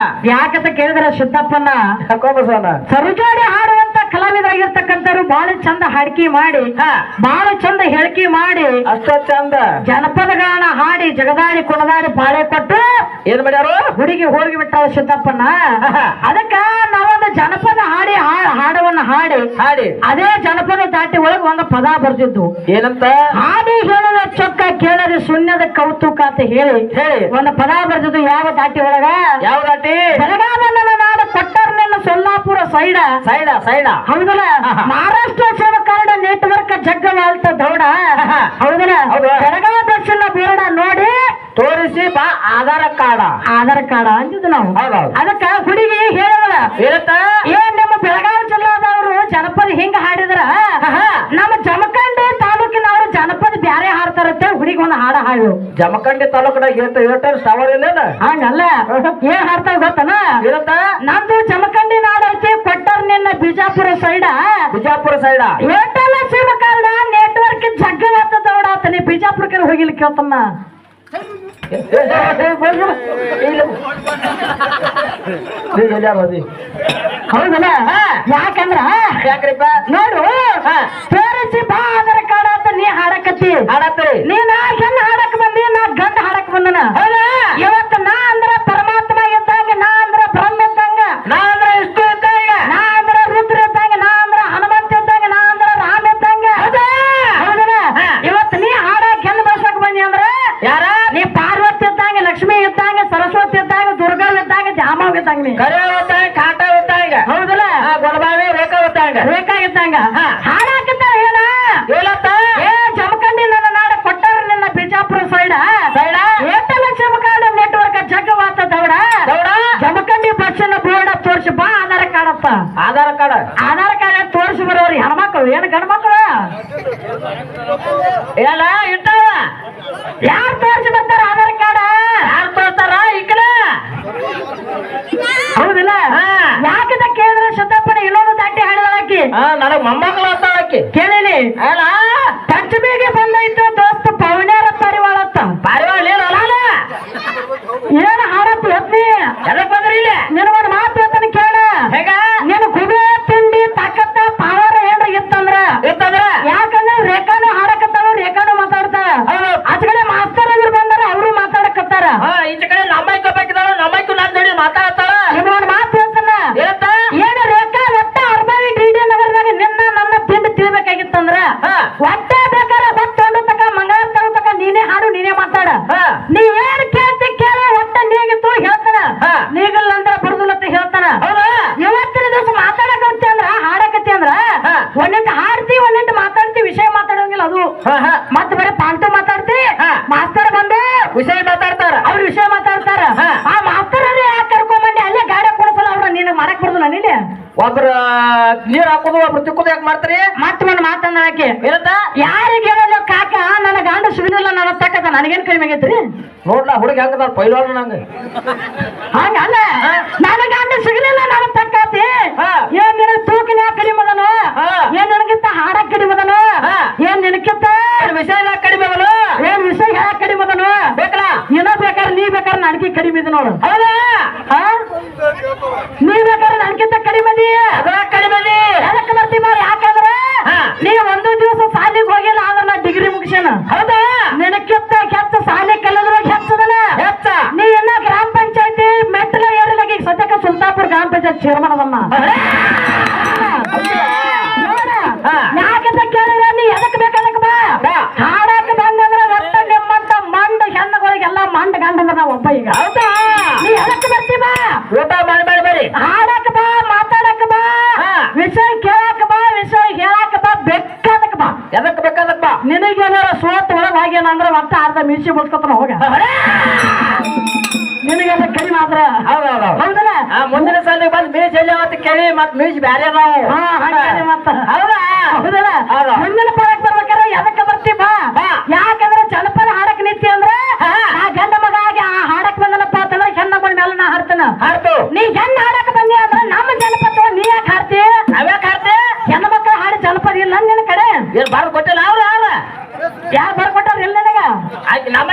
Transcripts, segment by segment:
ಯಾಕಂತ ಕೇಳಿದ್ರೆ ಯಾಕೋಬಸವನ ಸರುಜಾಡಿ ಹಾಡುವಂತ ಕಲಾವಿದರಾಗಿರ್ತಕ್ಕಂಥವ್ರು ಬಹಳ ಚಂದ ಹಾಡ್ಕಿ ಮಾಡಿ. ಬಹಳ ಚಂದ ಹೇಳಿಕೆ ಮಾಡಿ ಅಷ್ಟ ಚಂದ. ಜನಪದಗಳನ್ನ ಹಾಡಿ ಜಗದಾಡಿ ಕುಣದಾಡಿ ಬಾಳೆ ಕೊಟ್ಟು ಏನ್ ಮಾಡ್ಯಾರು? ಹುಡುಗಿ ಹೋಗಿ ಬಿಟ್ಟಾರ ಸಿದ್ದಪ್ಪನ. ಅದಕ್ಕ ಜನಪದ ಹಾಡಿ ಹಾಡವನ್ನ ಹಾಡಿ ಹಾಡಿ. ಅದೇ ಜನಪದ ದಾಟಿ ಒಳಗೆ ಒಂದು ಪದ ಬರ್ತಿದ್ದು ಏನಂತ? ಹಾಡಿ ಹೇಳದ ಚೊಕ್ಕ ಕೇಳದೆ ಶೂನ್ಯದ ಕೌತುಕ ಅಂತ ಹೇಳಿ ಹೇಳಿ. ಒಂದು ಪದ ಬರ್ತಿದ್ದು ಯಾವ ದಾಟಿ ಒಳಗ? ಯಾವ ದಾಟಿ? ಬೆಳಗಾವನ್ನ ನಾಡ ಕೊಟ್ಟರ್ನೆಲ್ಲ ಸೊಲ್ಲಾಪುರ ಸೈಡ. ಸೈಡ ಸೈಡ. ಹೌದಲ್ಲ? ಮಹಾರಾಷ್ಟ್ರ ಸೇವಾ ಕಾರ್ಡ್ ನೆಟ್ವರ್ಕ್ ಜಗ್ಗವಾಲ್ತ ದೌಡ. ಹೌದಲ್ಲ? ಹೌದು. ಬೆಳಗಾವಿ ದರ್ಶನ ಬೋರ್ಡ ನೋಡಿ ತೋರಿಸಿ ಬಾ ಆಧಾರ ಕಾರ್ಡ. ಆಧಾರ ಕಾರ್ಡ ಅಂದಿದ್ದು ನಾವು. ಹೌದೌದು. ಅದಕ್ಕ ಹುಡುಗಿ ಹೇಳವಳ ಏನಂತ? ಏನ್ ನಿಮ್ಮ ಬೆಳಗಾವಿ ಜಿಲ್ಲಾದವರು ಜನಪದ ಹಿಂಗ ಹಾಡಿದ್ರ? ನಮ್ಮ ಜಮಖಂಡಿ ತಾಲೂಕಿನವರು ಜನಪದ ಬ್ಯಾರೆ ಹಾಡ್ತಾರತ್ತೆ ಹುಡುಗಿ ಒಂದು ಹಾಡ ಹಾಡು ಜಮಖಂಡಿ ತಾಲೂಕದಾಗ ಹೇಳ್ತಾರೆ ಟವರ್ ಇಲ್ಲೇನ ಹಂಗಲ್ಲ. ಏನ್ ಹಾಡ್ತಾರ ಗೊತ್ತನ? ಏನಂತ? ನಮ್ದು ಜಮಖಂಡಿ ನಾಡೈತಿ ಕೊಟ್ಟರ್ ನಿನ್ನ Bijapur side Bijapur side Airtel SIM card network ಜಗ್ಗ ನೀ ಬಿಜಾಪುರಕ್ಕೆ ಹೋಗಿಲ್ಲ ಕೇಳ್ತಮ್ಮ. ಹೌದಲ್ಲ ಯಾಕಂದ್ರ ಯಾಕ್ರಿಪ್ಪ ನೋಡು ತೋರಿಸಿ ಬಾ ಆಧಾರ ಕಾರ್ಡ್ ಅಂತ ನೀ ಹಾಡಕತ್ತಿ ಹಾಡತ್ತಿ ನೀನ್ ಹೆಣ್ಣು ಹಾಡಕ್ ಬಂದಿ ನಾ ಗಂಡ ಹಾಡಕ್ ಬಂದನ ಹೌದಾ ಇವತ್ತು ಇದ್ದಂಗ ಕರೆ ಕಾಟ ಓದ್ತಾಗ ಹೌದಲ್ಲ? ಆ ಗೊಡಬಾವಿ ರೇಖಾ ಓದ್ತಾಗ ಬೇಕಾಗಿದ್ದಂಗ ಹಾ. ಹಾಡಾಕತ್ತಾರ ಹೇಳ? ಏನಂತ ಏ ಜಮಖಂಡಿ ನನ್ನ ನಾಡ ಕೊಟ್ಟಾರ ನಿನ್ನ Bijapur side. Side? Airtel Jamakhandi network ಜಗ್ಗವಾತ ದೌಡ? ದೌಡ? ಜಮಖಂಡಿ ಬಸ್ಸಿನ ಬೋರ್ಡ್ ತೋರಿಸಿ ಬಾ ಆಧಾರ ಕಾರ್ಡ್ ಅಪ್ಪ. ಆಧಾರ್ ಕಾರ್ಡ್ ಆಧಾರ್ ಕಾರ್ಡ್ ತೋರಿಸಿ ಬರೋರು ಹೆಣ್ಮಕ್ಳು. ಏನು ಗಂಡ್ಮಕ್ಳು? ಏನ ಇಟ್ಟಾವ? ಯಾರು ತೋರಿಸಿ ಬರ್ತಾರ ಆಧಾರ್ ಕಾರ್ಡ್ ಯಾರು ತೋರ್ತಾರ ಈ ಕಡೆ ಹೌದಿಲ್ಲ ಹಾ. ಯಾಕಂತ ಕೇಳಿದ್ರೆ ಸಿದ್ದಪ್ಪನ ಇನ್ನೊಂದು ದಾಟಿ ಹಾಡಿದಾಕಿ ಹಾ ನನಗ್ ಮೊಮ್ಮಕ್ಕಳು ಅಂತಾಳಕ್ಕಿ ಕೇಳಿನಿ. ಅಲ್ಲ? ಪಂಚಮಿಗೆ ಬಂದೈತು ದೋಸ್ತ ಅಂತ ಪರಿವಾಳತ್ತ ಪಾರಿವಾಳ ಏನಲ್ಲ ಏನ್ ಹಾಡಪ್ಪ ಎತ್ತಿ ಎದಕ್ ಬಂದ್ರಿ ಇಲ್ಲಿ? ಮಾತು ಹೇಳ್ತಾನೆ ಕೇಳ. ಹೇಗ? ನೀನು ಗುಬೆ ತಿಂಡಿ ತಾಕತ್ತ ಪವರ್ ಏನ್ರ ಇತ್ತಂದ್ರ? ಇತ್ತಂದ್ರ? ಯಾಕಂದ್ರೆ ರೇಖಾನು ಹಾಡಕತ್ತಾವ ರೇಖಾನು ಮಾತಾಡ್ತಾರ ಹೌದು. ಆಚ ಕಡೆ ಮಾಸ್ತರ್ ಅವ್ರು ಬಂದಾರ ಅವರು ಮಾತಾಡಕತ್ತಾರ. ವಿಷಯ ಮಾತಾಡ್ತಾರ. ಅವ್ರ ವಿಷಯ ಮಾತಾಡ್ತಾರ. ಆ ಮಾಸ್ತರನ್ನ ಯಾಕೆ ಕರ್ಕೊಂಬಂಡಿ ಅಲ್ಲೇ ಗಾಡಿ ಕೊಡಿಸಲ್ಲ ಅವ್ರ ನಿನ್ನ ಮಾಡಕ್ ಬರುದಿಲ್ಲ ನೀನೆ ಒಬ್ರ ನೀರ್ ಹಾಕೋದು ಒಬ್ರು ತಿಕ್ಕೋದು ಯಾಕೆ ಮಾಡ್ತಾರೆ? ಮತ್ತೆ ಒಂದು ಮಾತನ್ನ ಹಾಕಿ. ಇರತ್ತ ಯಾರಿಗೆ ಹೇಳಲ್ಲ ಕಾಕ ನನ್ನ ಗಂಡ ಸುಳಿದಿಲ್ಲ ನನ್ನ ತಕ್ಕದ ನನಗೇನ್ ಕಡಿಮೆ ಆಗೈತ್ರಿ? ನೋಡ್ಲ ಹುಡುಗ ಹೆಂಗದ ಪೈಲ್ವಾನ ನಂಗ. ಹಂಗಲ್ಲ ನನ್ನ ಗಂಡ ಸಿಗಲಿಲ್ಲ ನನ್ನ ತಕ್ಕತಿ. ಏನ್ ನಿನಗೆ ತೂಕಿನ ಕಡಿಮೆ ಅದನು. ಏನ್ ನನಗಿಂತ ಹಾಡ ಕಡಿಮೆ ಅದನು. ಏನ್ ನಿನಕ್ಕಿಂತ ಏನ್ ವಿಷಯ ಎಲ್ಲ ಕಡಿಮೆ ಅದಲ್ಲ ಏನ್ ವಿಷಯ ಹೇಳ ಕಡಿಮೆ ಅದನು ಬೇಕಲ್ಲ ಏನ ಬೇಕಾದ್ರೆ ನೀ ಬೇಕಾದ್ರೆ ನನಗೆ ಕಡಿಮೆ ಇದೆ ನೋಡು. ಹೌದಾ? ನೀ ಬೇಕಾದ್ರೆ ನನಗಿಂತ ಕಡಿಮೆ ಅದಿ ಕಡಿಮೆ ಅದಿ. ಎದಕ್ಕೆ ಬರ್ತಿ ಮಾರ ಯಾಕಂದ್ರೆ ನೀ ಒಂದು ದಿವಸ ಸಾಲಿಗೆ ಹೋಗಿ ಆದ್ರೆ ನಾ ಡಿಗ್ರಿ ಮುಗಿಸೋಣ ಹೌದಾ? ನಿನಕ್ಕೆ ಕೆತ್ತ ಸಾಲಿ ಕಲಿದ್ರೆ ಹೆಚ್ಚದನ ಹೆಚ್ಚ. ನೀ ಇನ್ನ ಗ್ರಾಮ ಪಂಚಾಯತಿ ಮೆಟ್ಟಲ ಏರಿಲಾಗ ಸದ್ಯಕ್ಕೆ ಸುಲ್ತಾಪುರ ಗ್ರಾಮ ಪಂಚಾಯತ್ ಚೇರ್ಮನ್ ಅದನ್ನ. ಈಗ. ಹೌದಾ? ನೀ ಎದಕ್ ಬರ್ತಿ ಬಾ. ಊಟ ಮಾಡಿ ಮಾಡಿ ಬರಿ ಹಾಡಕ್ ಬಾ ಮಾತಾಡಕ್ ಬಾ. ವಿಷಯ ಕೇಳಕ್ ಬಾ ವಿಷಯ ಹೇಳಕ್ ಬಾ ಬೇಕಾದಕ್ ಬಾ. ಎದಕ್ ಬೇಕಾದಕ್ ಬಾ? ನಿನಗೇನಾರ ಸೋತ್ ಒಳಗ್ ಏನಂದ್ರೆ ಮತ್ತೆ ಅರ್ಧ ಮೀಸಿ ಮುಡ್ಸ್ಕೊತಾನ ಹೋಗ. ನಿನಗೆಲ್ಲ ಕೈ ಮಾತ್ರ. ಹೌದಲ್ಲ? ಮುಂದಿನ ಸಲ ಬಂದು ಮೀಸ್ ಎಲ್ಲಿ ಅವತ್ತು ಕೇಳಿ ಮತ್ ಮೀಸ್ ಬ್ಯಾರೆ ನಾವು ಹೌದಾ? ಹೌದಲ್ಲ? ಹೌದು. ಮುಂದಿನ ಪರಕ್ ಬರ್ಬೇಕಾದ್ರೆ ಎದಕ್ಕೆ ಬರ್ತಿ ಬಾ. ಯಾಕಂದ್ರೆ ಜನಪದ ಹಾಡಕ್ ನಿಂತಿ ಅಂದ್ರೆ. ಆ ಗಂಡ ಮಗ ಆಗಿ ಆ ಹಾಡಕ್ ಬಂದನಪ್ಪ ಅಂತಂದ್ರೆ ಹೆಣ್ಣ ಮಗಳ ಮೇಲೆ ನಾ ಹಾಡ್ತಾನ. ಹಾಡ್ತು. ನೀ ಹೆಣ್ಣು ಹಾಡಕ್ ಬಂದಿ ಅಂದ್ರೆ ನಮ್ಮ ಜನಪದ ನೀ ಯಾಕೆ ಹಾಡ್ತಿ? ಅವ್ಯಾಕ ಹಾಡ್ತಿ? ಹೆಣ್ಣು ಮಕ್ಕಳ ಹಾಡಿ ಜನಪದ ಇಲ್ಲ ನಿನ್ನ ಕಡೆ. ಏನ್ ಬಾರ್ ಕೊಟ್ಟಿಲ್ಲ ಅವ್ರ ಯಾರು? ಬರ್ಕೊಟ್ಟಾರ ಇಲ್ಲ ನನಗ? ನಮ್ಮ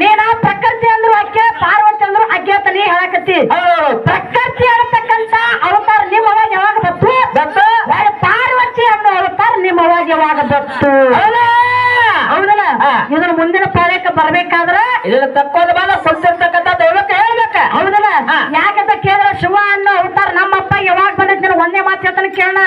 ನೀನ ಪ್ರಕೃತಿ ಅಂದ್ರು ಅಕ್ಕೆ ಪಾರ್ವತಿ ಅಂದ್ರು ಅಕ್ಕೆ ಅಂತ ನೀ ಹೇಳಕತ್ತಿ. ಪ್ರಕೃತಿ ಅನ್ನತಕ್ಕಂತ ಅವತಾರ ನಿಮ್ಮ ಅವಾಗ ಯಾವಾಗ ಬತ್ತು? ಬತ್ತು. ಪಾರ್ವತಿ ಅನ್ನೋ ಅವತಾರ ನಿಮ್ಮ ಅವಾಗ ಯಾವಾಗ ಬತ್ತು? ಹೌದಾ? ಹೌದಲ್ಲ. ಇದನ್ನ ಮುಂದಿನ ಪಾಳ್ಯಕ್ಕೆ ಬರ್ಬೇಕಾದ್ರ ಇದನ್ನ ತಕ್ಕೊಂಡ ಬಂದ ಕುಳಿತಿರ್ತಕ್ಕಂಥ ದೈವಕ್ಕೆ ಹೇಳ್ಬೇಕ. ಹೌದಲ್ಲ. ಯಾಕಂತ ಕೇಳಿದ್ರೆ ಶಿವ ಅನ್ನೋ ಅವತಾರ ನಮ್ಮಪ್ಪ ಯಾವಾಗ ಬಂದೈತಿ ಒಂದೇ ಮಾತು ಹೇಳ್ತಾನೆ ಕೇಳೋಣ.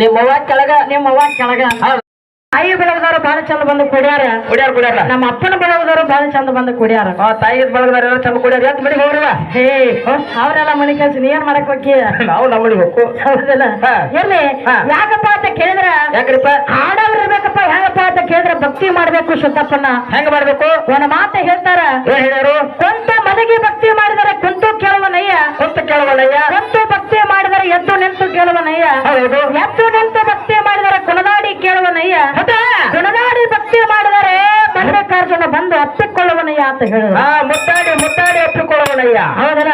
ಲಿಂಬವ್ವ ಕೆಳಗ ನಿಮ್ಮ ಅವ್ವ ಕೆಳಗ ತಾಯಿ ಬೆಳಗದವ್ರು ಬಹಳ ಚಂದ ಬಂದು ಕುಡಿಯಾರ. ಕುಡಿಯಾರ ಕುಡಿಯಾರ. ನಮ್ಮ ಅಪ್ಪನ ಬೆಳಗದವ್ರು ಬಹಳ ಚಂದ ಬಂದು ಕುಡಿಯಾರ. ತಾಯಿ ತಾಯಿ ಎಲ್ಲ ಚಂದ ಕುಡಿಯಾರ. ಯಾಕೆ ಮನೆಗೆ ಹೋಗ್ರಲ್ಲ ಹೇ ಅವರೆಲ್ಲ ಮನೆ ಕೆಲಸ ನೀ ಏನ್ ಮಾಡಕ್ ಹೋಗಿ ನಾವು ನಮ್ಮ ಮನೆಗೆ ಹೋಗ್ಕು. ಹೌದಲ್ಲ. ಎಲ್ಲಿ. ಯಾಕಪ್ಪ ಅಂತ ಕೇಳಿದ್ರ ಯಾಕ್ರಿಪ್ಪ? ಹಾಡವ್ರು ಇರ್ಬೇಕಪ್ಪ ಹೆಂಗಪ್ಪ ಅಂತ ಕೇಳಿದ್ರ ಭಕ್ತಿ ಮಾಡ್ಬೇಕು ಶುದ್ಧಪ್ಪನ ಹೆಂಗ ಮಾಡ್ಬೇಕು? ಒಂದ್ ಮಾತ ಹೇಳ್ತಾರ ಹೇಳಿದ್ರು ಹೇಳ್ಯಾರು? ಕುಂತ ಮಲಗಿ ಭಕ್ತಿ ಮಾಡಿದರೆ ಕುಂತು ಕೇಳುವನಯ್ಯ? ಕುಂತ ಕೇಳುವನಯ್ಯ? ಕುಂತು ಭಕ್ತಿ ಮಾಡಿದರೆ ಎದ್ದು ನಿಂತು ಕೇಳುವನಯ್ಯ? ಹೌದು. ಎದ್ದು ನಿಂತು ಭಕ್ತಿ ಮಾಡಿದರೆ ಕುಣದಾಡಿ ಕೇಳುವನಯ್ಯ? ಕುಣದಾಡಿ ಭಕ್ತಿ ಮಾಡಿದರೆ ಮಲ್ಲಿಕಾರ್ಜುನ ಬಂದು ಅಪ್ಪಿಕೊಳ್ಳುವನಯ್ಯ ಅಂತ ಹೇಳಿದ್ರು ಹಾ ಮುತ್ತಾಡಿ ಮುತ್ತಾಡಿ ಒಪ್ಪಿಕೊಳ್ಳವಲ್ಲಯ್ಯ ಹೌದಲ್ಲ.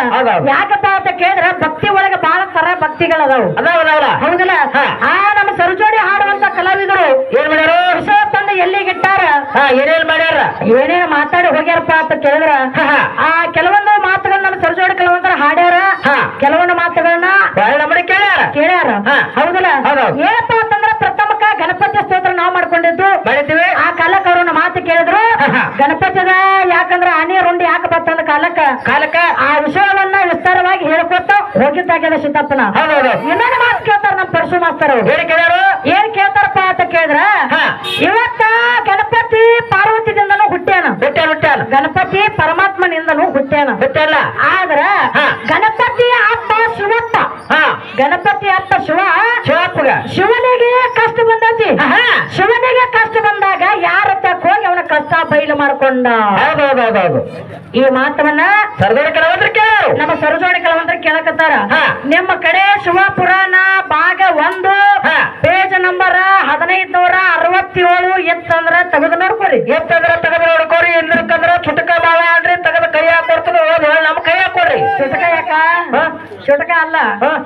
ಯಾಕಪ್ಪ ಅಂತ ಕೇಳಿದ್ರೆ ಭಕ್ತಿ ಒಳಗೆ ಬಹಳ ಸರ ಭಕ್ತಿಗಳದಾವು. ಅದಾವ ಅದಾವಲ್ಲ ಹೌದಲ್ಲ. ಆ ನಮ್ಮ ಸರಜೋಡಿ ಹಾಡುವಂತ ಕಲಾವಿದರು. ಏನ್ ಮಾಡ್ಯಾರು? ತಂದು ಎಲ್ಲಿಗಿಟ್ಟಾರ ಏನೇನ್ ಮಾಡ್ಯಾರ? ಏನೇನ್ ಮಾತಾಡಿ ಹೋಗ್ಯಾರಪ್ಪ ಅಂತ ಕೇಳಿದ್ರ. ಆ ಕೆಲವೊಂದು ಮಾತುಗಳನ್ನ ನಮ್ಮ ಸರಜೋಡಿ ಕೆಲವೊಂದರ ಹಾಡ್ಯಾರ. ಕೆಲವೊಂದು ಮಾತುಗಳನ್ನ ನಮ್ಮನೆ ಕೇಳ್ಯಾರ? ಕೇಳ್ಯಾರ. ಹೌದಲ್ಲ. ಏನಪ್ಪ ಅಂತಂದ್ರ ಪ್ರಥಮಕ ಗಣಪತಿ ಸ್ತೋತ್ರ ನಾವು ಮಾಡ್ಕೊಂಡಿದ್ದು. ಬೆಳಿತೀವಿ ಆ ಕಾಲಕ್ಕೆ ಅವ್ರ ಮಾತು ಕೇಳಿದ್ರು. ಗಣಪತಿದ ಯಾಕಂದ್ರ ಆನೆ ರುಂಡಿ ಯಾಕೆ ಬರ್ತಂದ ಕಾಲಕ್ಕ? ಕಾಲಕ್ಕ? ಆ ವಿಷಯವನ್ನ ವಿಸ್ತಾರವಾಗಿ ಹೇಳ್ಕೊಟ್ಟು ಹೋಗಿದ್ದಾಗ್ಯದ ಸಿದ್ದಪ್ಪನ. ಇನ್ನೊಂದು ಮಾತು ಕೇಳ್ತಾರ ನಮ್ಮ ಪರಶು ಮಾಸ್ತರ್ ಏನ್ ಕೇಳ್ಯಾರು? ಏನ್ ಕೇಳ್ತಾರಪ್ಪ ಅಂತ ಕೇಳಿದ್ರ ಹಾ. ಇವತ್ತ ಗಣಪತಿ ಪಾರ್ವತಿದಿಂದನೂ ಹುಟ್ಟ್ಯಾನ. ಹುಟ್ಟ್ಯಾನ ಹುಟ್ಟ್ಯಾನ. ಗಣಪತಿ ಹುಟ್ಟ್ಯಾನ? ಹುಟ್ಟ್ಯಾನ. ಆದ್ರ ಹಾ. ಗಣಪತಿ ಅಪ್ಪ ಶಿವಪ್ಪ. ಗಣಪತಿ ಅಪ್ಪ ಶಿವ ಶಿವಪ್ಪಗ. ಶಿವನಿಗೆ ಕಷ್ಟ ಬಂದೈತಿ. ಶಿವನಿಗೆ ಕಷ್ಟ ಬಂದಾಗ ಯಾರ ಹೋಗಿ ಅವನ ಕಷ್ಟ ಬಯಲು ಮಾಡ್ಕೊಂಡ. ಈ ಮಾತವನ್ನ ಸರ್ದಾರ ಕೆಲವಂದ್ರ ನಮ್ಮ ಸರಜೋಡಿ ಕೆಲವಂದ್ರ ಕೇಳಕತ್ತಾರ. ನಿಮ್ಮ ಕಡೆ ಶಿವ ಪುರಾಣ ಭಾಗ ಒಂದು. ಪೇಜ್ ನಂಬರ್ ಹದಿನೈದು ನೂರ ಅರವತ್ತೇಳು ಎತ್ತಂದ್ರ ತೆಗೆದು ನೋಡ್ಕೊರಿ ಎತ್ತಂದ್ರ ತೆಗೆದು ನೋಡ್ಕೋರಿ ಇಂದ್ರಕ್ಕಂದ್ರ ಚುಟಕ ಮಾವ ಅನ್ರಿ ತೆಗೆದು ಕೈ ಹಾಕೊಡ್ತಾನೆ ಹೋದ್ ಹೇಳಿ ನಮ್ಮ ಕೈ ಹಾಕೊಡ್ರಿ ಚುಟಕ ಯಾಕ ಹಾ. ಚುಟಕ ಅಲ್ಲ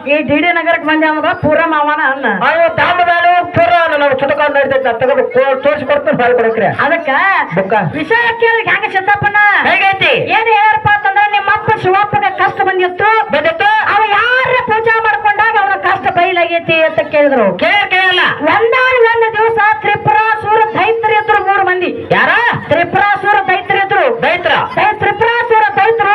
ಈ ಈ ಡಿಡಿ ನಗರಕ್ಕೆ ಬಂದೆ ಅವಾಗ ಪೂರ ಮಾವನ ಅನ್ನ. ಅಯ್ಯೋ ತಾಂಬದಾಳು ಪೂರ ನಾವು ಚುಟಕ ನಡೀತೈತೆ ತೆಗೆದು ತೋರಿಸಿ ಕೊಡ್ತೀನಿ ಬಾಳ್ ಕೊಡಕ್ರಿ ಅದಕ್ಕ ವಿಷಯ ಕೇಳಿ ಹೆಂಗ ಸಿದ್ದಪ್ಪನ ಹೇಗೈತಿ? ಏನ್ ಹೇಳಪ್ಪ ಅಂತಂದ್ರೆ ನಿಮ್ಮ ಅಪ್ಪ ಶಿವಪ್ಪನ ಕಷ್ಟ ಬಂದಿತ್ತು. ಬಂದಿತ್ತು? ಅವ ಯಾರ ಪೂಜಾ ಮಾಡ್ಕೊಂಡಾಗ ಅವನ ಕಷ್ಟ ಬಯಲಾಗೈತಿ ಅಂತ ಕೇಳಿದ್ರು. ಕೇಳ ಕೇಳಲ್ಲ. ಒಂದಾಗಿ ಒಂದ್ ದಿವಸ ತ್ರಿಪುರಾಸುರ ದೈತ್ಯರಿದ್ರು ಮೂರು ಮಂದಿ. ಯಾರ? ತ್ರಿಪುರಾಸುರ ದೈತ್ರ ದೈ- ತ್ರಿಪುರಾಸುರ ದೈತ್ಯರು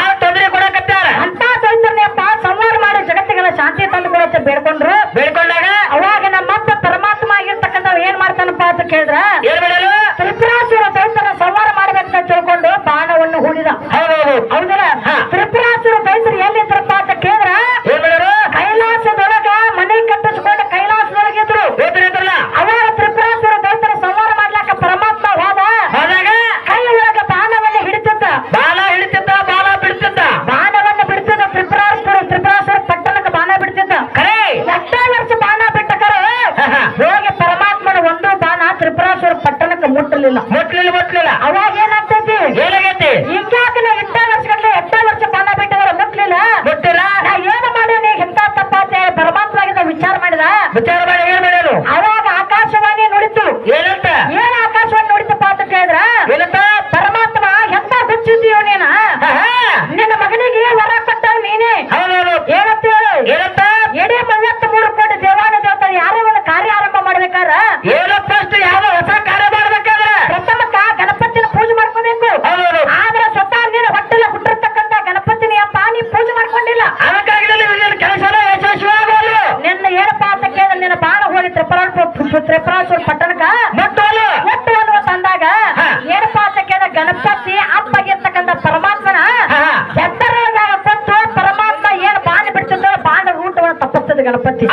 ಕೊಡ್ಲಕತ್ತಾರು ತೊಂದರೆ ಕೊಡಕತ್ತಾರ? ಅಂತ ದೈತರ್ನೆಯಪ್ಪ ಸಂಹಾರ ಮಾಡಿ ಜಗತ್ತಿಗೆಲ್ಲ ಶಾಂತಿ ತಂದು ಕೊಡತ್ತೆ ಬೇಡ್ಕೊಂಡ್ರು. ಬೇಡ್ಕೊಂಡಾಗ? ಅವಾಗ ನಮ್ಮಪ್ಪ ಪರಮಾತ್ಮ ಆಗಿರ್ತಕ್ಕಂಥ ಏನ್ ಮಾಡ್ತಾನಪ್ಪ ಅಂತ ಕೇಳಿದ್ರ?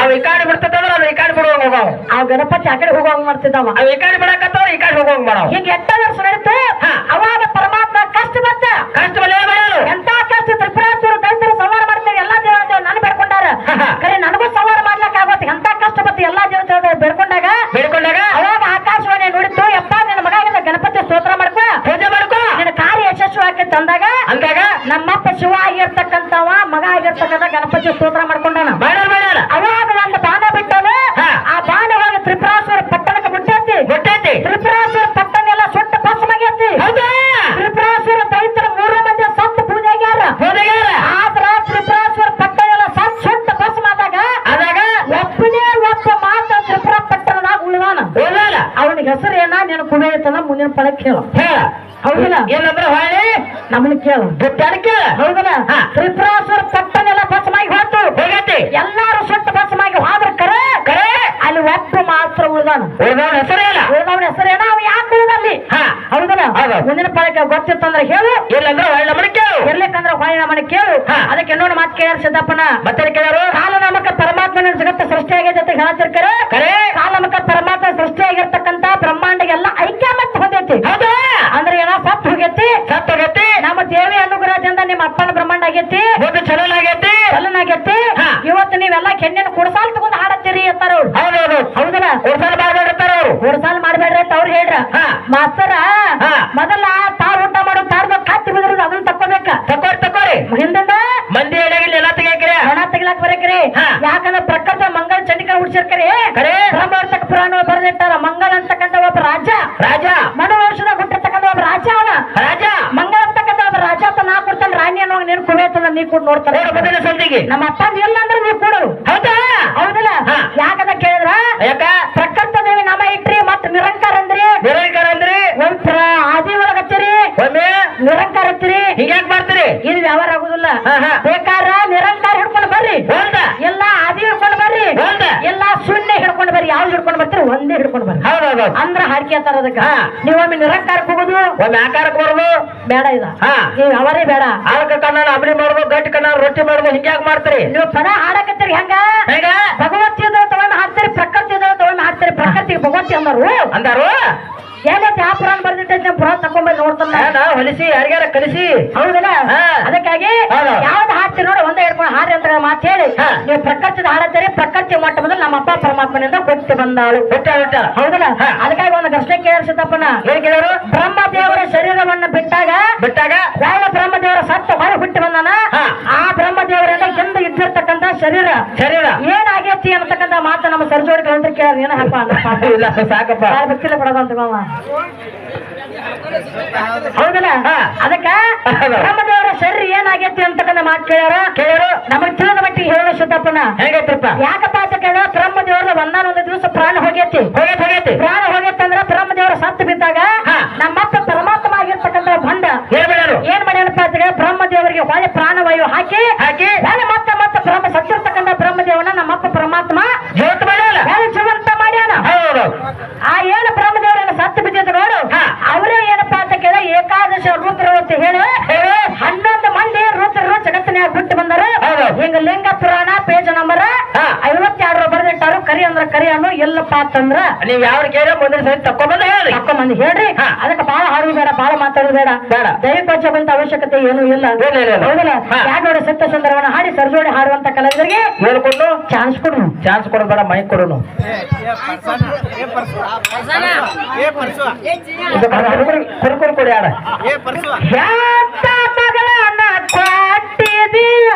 ಅವ್ ಈ ಕಾಡಿ ಅದು ಈ ಕಾಡಿ ಬಿಡುವಂಗ ಹೋಗಾವ. ಆ ಗಣಪತಿ ಆ ಕಡೆ ಹೋಗುವಂಗ ಮಾಡ್ತಿದ್ದಾವ. ಅವ್ ಈ ಕಾಡಿ ಬಿಡಕತ್ತವ್ರ ಈ ಕಾಡಿ ಹೋಗುವಂಗ ಮಾಡಾವ. ಹಿಂಗ ಎಟ್ಟ ವರ್ಷ ನಡೀತು ಅವಾಗ ಪರಮಾತ್ಮ ಕಷ್ಟ ಬಂತ. ಕಷ್ಟ ಬಿಡಲು ಎಂತ ಕಷ್ಟ ತ್ರಿಪುರಾಸುರ ದೈತರು ಸಂಹಾರ ಮಾಡ್ತೇವೆ ಎಲ್ಲಾ ದೇವತೆಗಳು ನಾನು ಬೇಡ್ಕೊಂಡಾರ. ಕರೆ ನನಗೂ ಸಂಹಾರ ಮಾಡ್ಲಕ್ ಆಗುತ್ತೆ ಎಂತ ಕಷ್ಟ ಬಂತು ಎಲ್ಲಾ ದೇವತೆಗಳು ಬೇಡ್ಕೊಂಡಾಗ. ಬೇಡ್ಕೊಂಡಾಗ? ಅವಾಗ ಆಕಾಶವಾಣಿ ನೋಡಿತ್ತು ಯಪ್ಪ ನನ್ನ ಮಗ ಗಣಪತಿ ಸ್ತೋತ್ರ ಮಾಡ್ಕೋ ಪೂಜೆ ಮಾಡ್ಕೋ ನಿನ್ನ ಕಾರ್ಯ ಯಶಸ್ವಿ ಆಕೈತೆ ಅಂದಾಗ ಅಂದಾಗ ನಮ್ಮಪ್ಪ ಶಿವ ಆಗಿರ್ತಕ್ಕಂಥವ ಮಗ ಆಗಿರ್ತಕ್ಕಂಥ ಗಣಪತಿ ಸ್ತೋತ್ರ ಮಾಡ್ಕೊಂಡಾನ ಅವಾಗ ಒಂದು ಬಾಣ ಬಿಟ್ಟನು ಆ ಬಾಣ ಹೋಗಿ ತ್ರಿಪುರಾಸುರ ಪಟ್ಟಣಕ್ಕೆ ಮುಟ್ಟೈತಿ ಗೊತ್ತೈತಿ ತ್ರಿಪುರಾಸುರ ಪಟ್ಟಣ ಎಲ್ಲ ಸುಟ್ಟ ಭಸ್ಮಾಗೈತಿ. ತ್ರಿಪುರಾಸುರ ದೈತರ ಮೂರು ಮಂದಿ ಸತ್ತು ಪೂಜೆ ಆಗ್ಯಾರ ಆದ್ರ ತ್ರಿಪುರಾಸುರ ಪಟ್ಟಣ ಎಲ್ಲ ಸತ್ ಸುಟ್ಟ ಭಸ್ಮಾದಾಗ ಅದಾಗ ಒಬ್ಬನೇ ಒಬ್ಬ ಮಾತ್ರ ತ್ರಿಪುರ ಪಟ್ಟಣದಾಗ ಉಳಿದಾನ. ಅವನಿಗೆ ಹೆಸರು ಏನ ನೀನು ಕುಡಿಯತನ ಮುಂದಿನ ಪಡಕ್ಕೆ ಕೇಳು ಹೇಳ. ನಮ್ಮನ್ನ ಕೇಳು ದುಡ್ಡಾಡಕ್ಕೆ ಉಳಿದಾನ ಹೋದವನ ಹೆಸರೇ ಇಲ್ಲ ಉಳಿದವನ ಹೆಸರೇನ ಅವ ಯಾಕೆ ಹಾ. ಹೌದಲ್ಲ? ಹೌದು. ಮುಂದಿನ ಫಲಕ್ಕೆ ಗೊತ್ತಿತ್ತಂದ್ರೆ ಹೇಳು. ಇಲ್ಲಂದ್ರ ಹೊಳ್ಳಿ ನಮ್ಮನ್ನ ಕೇಳು. ಇರ್ಲಿಕ್ಕಂದ್ರ ಹೊಳೆ ನಮ್ಮನ್ನ ಕೇಳು. ಅದಕ್ಕೆ ನೋಡ ಮಾತು ಕೇಳ್ಯಾರ ಸಿದ್ದಪ್ಪನ. ಮತ್ತೆ ಕೇಳರು? ಕಾಲ ನಮಕ ಪರಮಾತ್ಮನ ಜಗತ್ತ ಸೃಷ್ಟಿಯಾಗೈತೆ ಅಂತ ಹೇಳ್ತಿರ್ಕರೆ ಕರೆ. ಕಾಲ ನಮಕ ಪರಮಾತ್ಮ ಸೃಷ್ಟಿಯಾಗಿರ್ತಕ್ಕಂತ ಬ್ರಹ್ಮಾಂಡ ಎಲ್ಲ ಐಕ್ಯಮತ್ ಹೊಂದೈತಿ. ಹೌದು. ಅಂದ್ರೆ ಏನೋ ಸತ್ ಹೋಗೈತಿ. ಸತ್ತ ಹೋಗೈತಿ. ನಮ್ಮ ದೇವಿ ಅನುಗ್ರಹದಿಂದ ನಿಮ್ಮ ಅಪ್ಪನ ಬ್ರಹ್ಮಾಂಡ ಆಗೈತಿ. ಚಲನ ಚಲನಾಗೈತಿ ಚಲನಾಗೈತಿ ಹಾ. ಇವತ್ತು ನೀವೆಲ್ಲ ಕೆನ್ನೆನ ಕುಡಸಾಲ್ ತಗೊಂಡು ಹಾಡತ್ತೀರಿ ಅಂತಾರ ಹೌದೌದು ಹೌದಲ್ಲ? ಉಡ್ಸಲ್ ಮಾಡ್ಬಿಟ್ಟಿರ್ತಾರ ಅವ್ರು ಕುಡಸಾಲ್ ಮಾಡ್ಬೇಡ್ರಿ ಅಂತ ಅವ್ರು ಹೇಳ್ರ. ಮಾಸ್ತರ. ಮೊದಲ ತಾರ್ ಊಟ ಮಾಡೋ ತಾರ್ ಕತ್ತಿ ಬಿದ್ರದು ಅದನ್ನ ತಕ್ಕೋಬೇಕ. ತಕೋರಿ ತಕೋರಿ ಹಿಂದಿಂದ ಮಂದಿ ಎಡಗಿಲ್ಲ ಎಲ್ಲ ತೆಗಿಯಕ್ರಿ? ಹಣ ತೆಗಿಲಾಕ್ ಬರಕ್ರಿ. ಯಾಕಂದ್ರೆ ಪ್ರಕೃತ ಮಂಗಳ ಚಂಡಿಕ ಹುಡ್ಸಿರ್ಕರಿ. ಕರೆ. ಬ್ರಹ್ಮವರ್ತಕ ಪುರಾಣ ಬರೆದಿಟ್ಟಾರ. ಮಂಗಲ್ ಅಂತಕ್ಕಂಥ ಒಬ್ಬ ರಾಜ. ರಾಜ. ಮನೋವರ್ಷದ ಹುಟ್ಟಿರ್ತಕ್ಕಂತ ಹುಟ್ಟಿರ್ತಕ್ಕಂಥ ಒಬ್ಬ ರಾಜ ಅವನ. ರಾಜ. ಮಂಗಲ್ ಅಂತಕ್ಕಂಥ ಒಬ್ಬ ರಾಜ ಅಂತ ನಾ ಕೊಡ್ತಾನೆ. ರಾಣಿ ಅನ್ನೋ ನೀನು ಕುಬೇತನ ನೀ ಕೂಡ ನೋಡ್ತಾರೆ. ನಮ್ಮ ಅಪ್ಪ ಇಲ್ಲ ಅಂದ್ರೆ ನೀವು ಕೊಡು ಹೌದಾ? ಹೌದಲ್ಲ? ಯಾಕಂದ ಯಾಕಂತ ಕೇಳಿದ್ರ? ಯಾಕ? ಇಟ್ರಿ ಮತ್ ನಿರಂಕಾರ ಅಂದ್ರಿ? ನಿರಂಕಾರ ಅಂದ್ರಿ? ಒಂದ್ ಪ್ರ- ಆದಿ ಒಳಗ ಹಚ್ಚಿರಿ. ಒಮ್ಮೆ? ನಿರಂಕಾರ ಹಚ್ಚಿರಿ. ಹಿಂಗ್ಯಾಕ್ ಮಾಡ್ತೀರಿ? ಇದು ವ್ಯವಹಾರ ಆಗುದಿಲ್ಲ. ಬೇಕಾರ ನಿರಂಕಾರ ಹಿಡ್ಕೊಂಡು ಬರ್ರಿ ಹೌದಾ ಎಲ್ಲ ಆದಿ ಹಿಡ್ಕೊಂಡು ಬರ್ರಿ ಹೌದಾ? ಎಲ್ಲ ಶೂನ್ಯ ಯಾವ್ದು ಹಿಡ್ಕೊಂಡು ಬರ್ತೀರಿ? ಒಂದೇ ಹಿಡ್ಕೊಂಡು ಬರ್ರಿ. ಹೌದೌದು ಅಂದ್ರ ಹಾಡ್ಕೆ ಅದಕ್ಕ. ನೀವೊಮ್ಮೆ ನಿರಂಕಾರಕ್ಕೆ ಹೋಗುದು? ಒಮ್ಮೆ ಆಕಾರಕ್ಕೆ ಬರೋದು? ಬೇಡ ಇದ. ಹಾ. ನೀವ್ ಅವರೇ ಬೇಡ. ಆಳಕ ಕಣ್ಣನ ಅಬ್ರಿ ಮಾಡೋದು ಗಟ್ಟಿ ಕಣ್ಣ ರೊಟ್ಟಿ ಮಾಡೋದು ಹಿಂಗ್ಯಾಕ್ ಮಾಡ್ತೀರಿ? ನೀವು ಪದ ಹಾಡಕತ್ತೀರಿ ಹೆಂಗ? ಹೇಗ? ಭಗವತಿ ತಗೊಂಡ್ ಹಾಡ್ತೀರಿ ಪ್ರಕೃತಿ ತಗೊಂಡ್ ಹಾಡ್ತೀರಿ ಪ್ರಕೃತಿ ಭಗವತಿ ಅಂದರು. ಅಂದಾರು? ಏನೈತಿ ಆ ಪುರಾಣ ಬರ್ದಿಟ್ಟೈತಿ ಪುರಾಣ ತಕೊಂಡ್ ಬಂದು ನೋಡ್ತಾನ. ಹೊಲಿಸಿ ಯಾರಿಗಾರ ಕಲಿಸಿ? ಹೌದಲ್ಲ? ಹಾ. ಅದಕ್ಕಾಗಿ ಹೌದು. ಯಾವ್ದು ಹಾಡ್ತೀರಿ ನೋಡಿ ಒಂದೇ ಹಿಡ್ಕೊಂಡು ಹಾರಿ ಅಂತ ಮಾತು ಹೇಳಿ. ನೀವು ಪ್ರಕೃತಿದ ಹಾಡತ್ತೀರಿ ಪ್ರಕೃತಿ ಮಟ್ಟ ಮೊದಲು ನಮ್ಮ ಅಪ್ಪ ಪರಮಾತ್ಮನಿಂದ ಕೊಟ್ಟು ಬಂದಾಳು. ಬಿಟ್ಟ ಬಿಟ್ಟ ಹೌದಲ್ಲ. ಅದಕ್ಕಾಗಿ ಒಂದು ಪ್ರಶ್ನೆ ಕೇಳಿಸಿದಪ್ಪನ ಏನ್ ಕೇಳೋರು ಬ್ರಹ್ಮ ದೇವರ ಶರೀರವನ್ನು ಬಿಟ್ಟಾಗ ಬಿಟ್ಟಾಗ? ಯಾವ ಬ್ರಹ್ಮದೇವರ ಸತ್ತ ಹೊರ ಹುಟ್ಟಿ ಬಂದಾನ? ಆ ಬ್ರಹ್ಮದೇವರಿಂದ ಹಿಂದೆ ಇದ್ದಿರ್ತಕ್ಕಂತ ಶರೀರ. ಶರೀರ. ಏನಾಗೈತಿ ಅನ್ನತಕ್ಕಂತ ಮಾತು ನಮ್ಮ ಸರ್ಜೋಡಿ ಅಂತ ಕೇಳಿ ಏನಪ್ಪ ಅಂತ ಸಾಕಪ್ಪ. ಬಿಡೋದಂತ ಮಾವ. ಹೌದಲ್ಲ? ಅದಕ್ಕ? ನಮ್ಮದವರ ಶರೀರ ಏನಾಗೈತಿ ಅಂತಕ್ಕಂಥ ಮಾತು ಕೇಳ್ಯಾರ? ಕೇಳೋರು ನಮಗ್ ತಿಳಿದ ಮಟ್ಟಿಗೆ ಹೇಳೋ ಸಿದ್ದಪ್ಪನ ಹೇಗೈತಪ್ಪ? ಯಾಕಪ್ಪ ಅಂತ ಕೇಳ ಬ್ರಹ್ಮದೇವರ ಒಂದಾನೊಂದು ದಿವಸ ಪ್ರಾಣ ಹೋಗೈತಿ. ಹೋಗೈತ್ ಹೋಗೈತಿ. ಪ್ರಾಣ ಹೋಗೈತಿ ಅಂದ್ರ ಬ್ರಹ್ಮದೇವರ ಸತ್ತು ಬಿದ್ದಾಗ ನಮ್ಮ ನಮ್ಮಪ್ಪ ಪರಮಾತ್ಮ ಆಗಿರ್ತಕ್ಕಂಥ ಬಂಡ ಏನ್ ಮಾಡ್ಯಾನಪ್ಪ ಅಂತ ಕೇಳಿ ಬ್ರಹ್ಮದೇವರಿಗೆ ಹೊಳೆ ಪ್ರಾಣವಾಯು ಹಾಕಿ ಹಾಕಿ ಹೊಳೆ ಮತ್ತೆ ಮತ್ತೆ ಬ್ರಹ್ಮ ಸತ್ತಿರ್ತಕ್ಕಂಥ ಬ್ರಹ್ಮದೇವನ ನಮ್ಮಪ್ಪ ಪರಮಾತ್ಮ ಜೀವಂತ ಮಾಡ್ಯಾನ ಹೊಳೆ ಜೀವಂತ ಮಾಡ್ಯಾನ ಹೌದು ಆ ಏನು ಬ್ರಹ್ಮದೇವರನ್ನ ಸತ್ತು ಬಿದ್ದಿದ್ದು ನೋಡು. ಅವರೇ ಏನಪ್ಪ ಅಂತ ಕೇಳ ಏಕಾದಶ ರುದ್ರ ಅಂತ ಹೇಳಿ. ಹನ್ನೊಂದು ಮಂದಿ ರುದ್ರರು ಜಗತ್ತಿನ ಬಿಟ್ಟು ಬಂದರು ಹೌದು. ಹಿಂಗ ಲಿಂಗ ಪುರಾಣ ಪೇಜ್ ನಂಬರ್ ಹಾ. ಕರಿ ಅಂದ್ರ ಕರಿ ಅನ್ನೋ ಎಲ್ಲಪ್ಪ ಅಂತಂದ್ರ ನೀವ್ ಯಾವ ಕೇಳ ಮೊದಲು ಸರಿ ತಕೊಂಬಂದ ಹೇಳಿ ತಕ್ಕೊಂಬಂದ್ ಮಂದಿ ಹೇಳ್ರಿ. ಅದಕ್ಕೆ ಬಾಳ ಹಾಡು ಬೇಡ ಬಾಳ ಮಾತಾಡೋದು ಬೇಡ. ಬೇಡ. ವಚನವಂತ ಅವಶ್ಯಕತೆ ಏನು ಇಲ್ಲ. ಹೌದಲ್ಲ? ಯಾಕೆ ನೋಡಿ ಸತ್ಯ ಸುಂದರವನ್ನ ಹಾಡಿ ಸರ್ಜೋಡಿ ಹಾಡುವಂತ ಕಲಾವಿದರಿಗೆ ಹೇಳ್ಕೊಂಡು ಚಾನ್ಸ್ ಕೊಡು. ಚಾನ್ಸ್ ಕೊಡೋದು ಬೇಡ ಮೈಕ್ ಕೊಡೋನು. ಇದು ಕುರುಕುರು ಕೊಡಿ ಆಡ ಕೊಟ್ಟಿದೀಯ